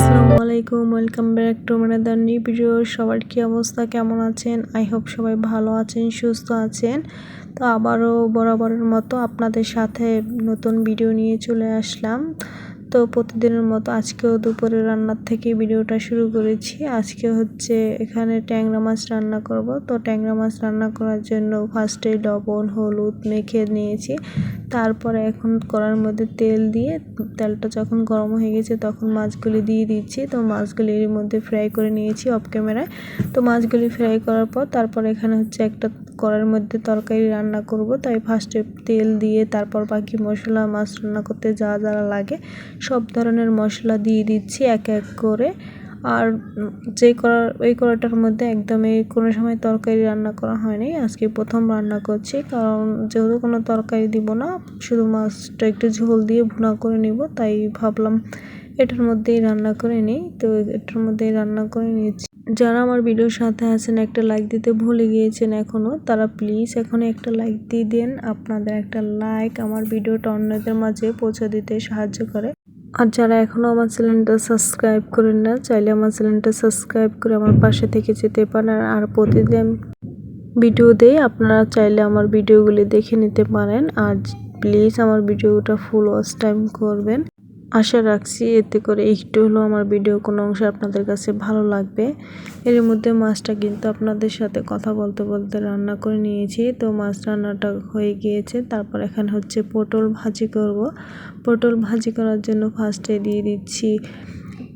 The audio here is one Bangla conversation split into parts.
আসসালামু আলাইকুম, ওয়েলকাম ব্যাক টু মানাদার নিউ সবার কি অবস্থা, কেমন আছেন? আই হোপ সবাই ভালো আছেন, সুস্থ আছেন। তো আবারও বরাবরের মতো আপনাদের সাথে নতুন ভিডিও নিয়ে চলে আসলাম। তো প্রতিদিনের মতো আজকেও দুপুরে রান্নার থেকে ভিডিওটা শুরু করেছি। আজকে হচ্ছে এখানে ট্যাংরা মাছ রান্না করব। তো ট্যাংরা মাছ রান্না করার জন্য ফার্স্টে লবণ, হলুদ মেখে নিয়েছি। তারপরে এখন কড়ার মধ্যে তেল দিয়ে তেলটা যখন গরম হয়ে গেছে তখন মাছগুলি দিয়ে দিচ্ছি। তো মাছগুলি এর মধ্যে ফ্রাই করে নিয়েছি অফ ক্যামেরায় তো মাছগুলি ফ্রাই করার পর তারপর এখানে হচ্ছে একটা কড়ার মধ্যে তরকারি রান্না করব। তাই ফার্স্টে তেল দিয়ে তারপর বাকি মশলা, মাছ রান্না করতে যা যা লাগে সব ধরনের মশলা দিয়ে দিচ্ছি এক এক করে। আর যে কড়া ওই কড়াটার মধ্যে একদমই কোনো সময় তরকারি রান্না করা হয়নি। আজকে প্রথম রান্না করছি। কারণ যেহেতু কোনো তরকারি দিব না, শুধু মাছটা একটু ঝোল দিয়ে ভুনা করে নিব। তাই ভাবলাম এটার মধ্যেই রান্না করে নিই। তো এটার মধ্যেই রান্না করে নিয়েছি। যারা আমার ভিডিওর সাথে আছেন, একটা লাইক দিতে ভুলে গিয়েছেন এখনও তারা প্লিজ এখন একটা লাইক দিয়ে দেন। আপনাদের একটা লাইক আমার ভিডিওটা অন্যদের মাঝে পৌঁছে দিতে সাহায্য করে। আর যারা এখনও আমার চ্যানেলটা সাবস্ক্রাইব করেন না, চাইলে আমার চ্যানেলটা সাবস্ক্রাইব করে আমার পাশে থেকে যেতে পারেন। আর প্রতিদিন ভিডিও দেই, আপনারা চাইলে আমার ভিডিওগুলি দেখে নিতে পারেন। আর প্লিজ আমার ভিডিওটা ফুল ওয়াচ টাইম করবেন। আশা রাখছি এতে করে একটু হলেও আমার ভিডিও কোনো অংশ আপনাদের কাছে ভালো লাগবে। এর মধ্যে মাছটা কিন্তু আপনাদের সাথে কথা বলতে বলতে রান্না করে নিয়েছি। তো মাছ রান্নাটা হয়ে গিয়েছে। তারপর এখানে হচ্ছে পটল ভাজি করব। পটল ভাজি করার জন্য ফার্স্টে দিয়ে দিচ্ছি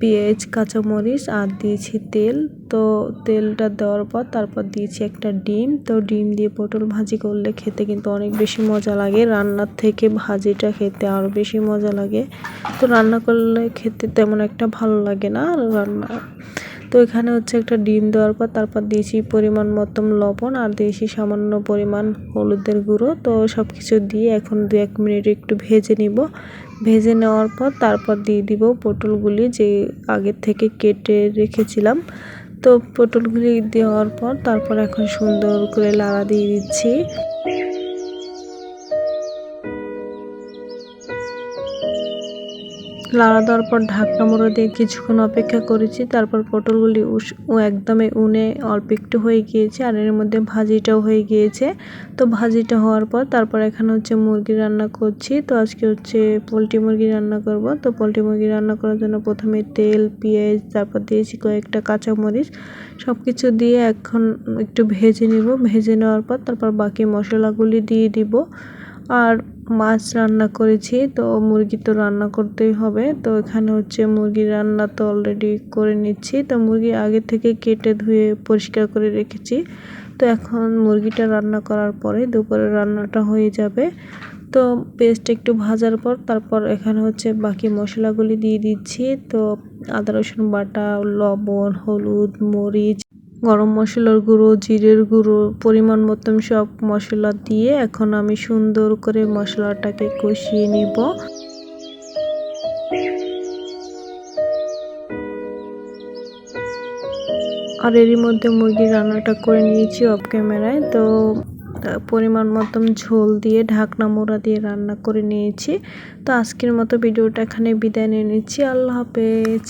পেঁয়াজ, কাঁচামরিচ আর দিয়েছি তেল। তো তেলটা দেওয়ার পর তারপর দিয়েছি একটা ডিম। তো ডিম দিয়ে পটল ভাজি করলে খেতে কিন্তু অনেক বেশি মজা লাগে। রান্নার থেকে ভাজিটা খেতে আরও বেশি মজা লাগে। তো রান্না করলে খেতে তেমন একটা ভালো লাগে না। রান্না তো এখানে হচ্ছে একটা ডিম দেওয়ার পর তারপর দিয়েছি পরিমাণ মতন লবণ আর দিয়েছি সামান্য পরিমাণ হলুদের গুঁড়ো। তো সব কিছু দিয়ে এখন দু এক মিনিট একটু ভেজে নিব। ভেজে নেওয়ার পর তারপর দিয়ে দিব পটলগুলি যে আগের থেকে কেটে রেখেছিলাম। তো পটলগুলি দেওয়ার পর তারপর এখন সুন্দর করে লাড়া দিয়ে দিচ্ছি। লাড়া দেওয়ার পর ঢাকনা মোড়া দিয়ে কিছুক্ষণ অপেক্ষা করেছি। তারপর পটলগুলি ও একদমই উনে অল্প একটু হয়ে গিয়েছে আর এর মধ্যে ভাজিটাও হয়ে গিয়েছে। তো ভাজিটা হওয়ার পর তারপর এখানে হচ্ছে মুরগি রান্না করছি। তো আজকে হচ্ছে পোলট্রি মুরগি রান্না করব। তো পোলট্রি মুরগি রান্না করার জন্য প্রথমে তেল, পেঁয়াজ, তারপর দিয়েছি কয়েকটা কাঁচামরিচ। সব কিছু দিয়ে এখন একটু ভেজে নিব। ভেজে নেওয়ার পর তারপর বাকি মশলাগুলি দিয়ে দিব। আর মাছ রান্না করেছি, তো মুরগি তো রান্না করতেই হবে। তো এখানে হচ্ছে মুরগি রান্না তো অলরেডি করে নিচ্ছি। তো মুরগি আগে থেকে কেটে ধুয়ে পরিষ্কার করে রেখেছি। তো এখন মুরগিটা রান্না করার পরে দুপুরে রান্নাটা হয়ে যাবে। তো পেস্ট একটু ভাজার পর তারপর এখানে হচ্ছে বাকি মশলাগুলি দিয়ে দিচ্ছি। তো আদা রসুন বাটা, লবণ, হলুদ, মরিচ গরম মশলার গুঁড়ো, জিরের গুঁড়ো, পরিমাণ মতন সব মশলা দিয়ে এখন আমি সুন্দর করে মশলাটাকে কষিয়ে নিব। আর এরই মধ্যে মুরগির রান্নাটা করে নিয়েছি অফ ক্যামেরায় তো পরিমাণ মতন ঝোল দিয়ে, ঢাকনা মোড়া দিয়ে রান্না করে নিয়েছি। তো আজকের মতো ভিডিওটা এখানে বিদায় নিয়ে নিচ্ছি। আল্লাহ হাফেজ।